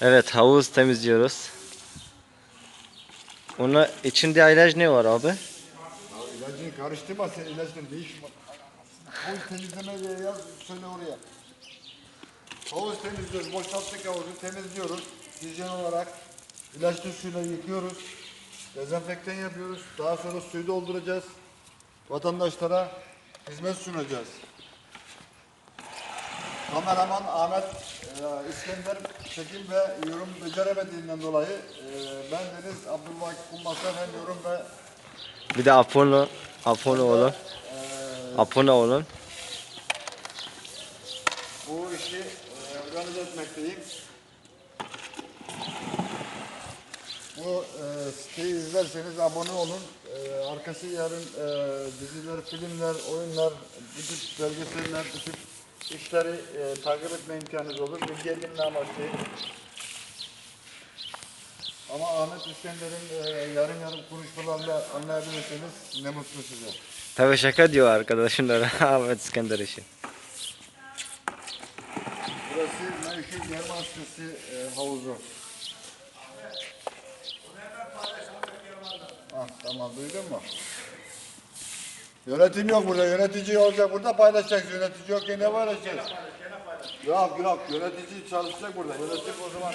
Evet havuz temizliyoruz. Ona içinde ilaç ne var abi? İlacını karıştırma sen ilaçla değişme. Havuz temizleme diye yaz söyle oraya. Havuz temizliyoruz. Boşalttık havuzu temizliyoruz. Hijyen olarak ilaçlı suyla yıkıyoruz. Dezenfektan yapıyoruz. Daha sonra suyu dolduracağız. Vatandaşlara hizmet sunacağız. Kameraman Ahmet İskender çekim ve yorum beceremediğinden dolayı e, ben Deniz Abdülvakit Kumbasar hem yorum ve Bir de abone, abone olun. Abone olun. Bu işi e, organize etmekteyim. Bu e, siteyi izlerseniz abone olun. E, arkası yarın e, diziler, filmler, oyunlar, bu tip belgeseller, bu tip işleri e, takip etme imkanınız olur. Bilgi edinme amaçlı. Ama Ahmet İskender'in e, yarın yarın konuşmalarla anlayabilirseniz ne mutlu size. Tabii şaka diyor arkadaşımlar Ahmet İskender işi. Burası meşhur German sitesi e, havuzu. Ah, tamam duydun mu? Yönetim yok burada. Yönetici olacak burada paylaşacağız. Yönetici yok ne paylaşacağız? Yok yok yönetici çalışacak burada. Yönetim o zaman.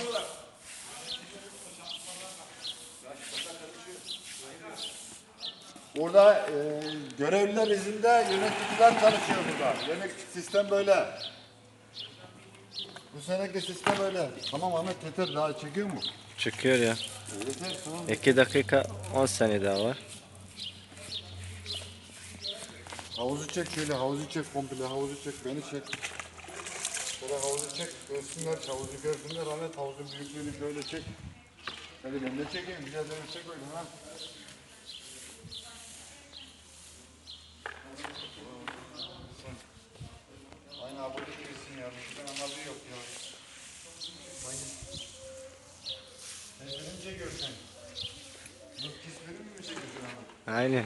Burada e, görevliler izinde yöneticiler çalışıyor burada. Demek sistem böyle. Bu seneki sistem öyle. Tamam Ahmet yeter daha çekiyor mu? Çıkıyor ya. Yeter tamam. 2 dakika 10 saniye daha var. Havuzu çek şöyle havuzu çek komple havuzu çek beni çek. Şöyle havuzu çek görsünler havuzu görsünler Ahmet havuzun büyüklüğünü şöyle çek. Hadi ben de çekeyim güzel de çek öyle ha. Aynı abone gibisin ya. Bizden anladığı yok ya. Aynı. Sen benim çekiyorsun. Yok pis benim mi çekiyorsun ama? Aynen.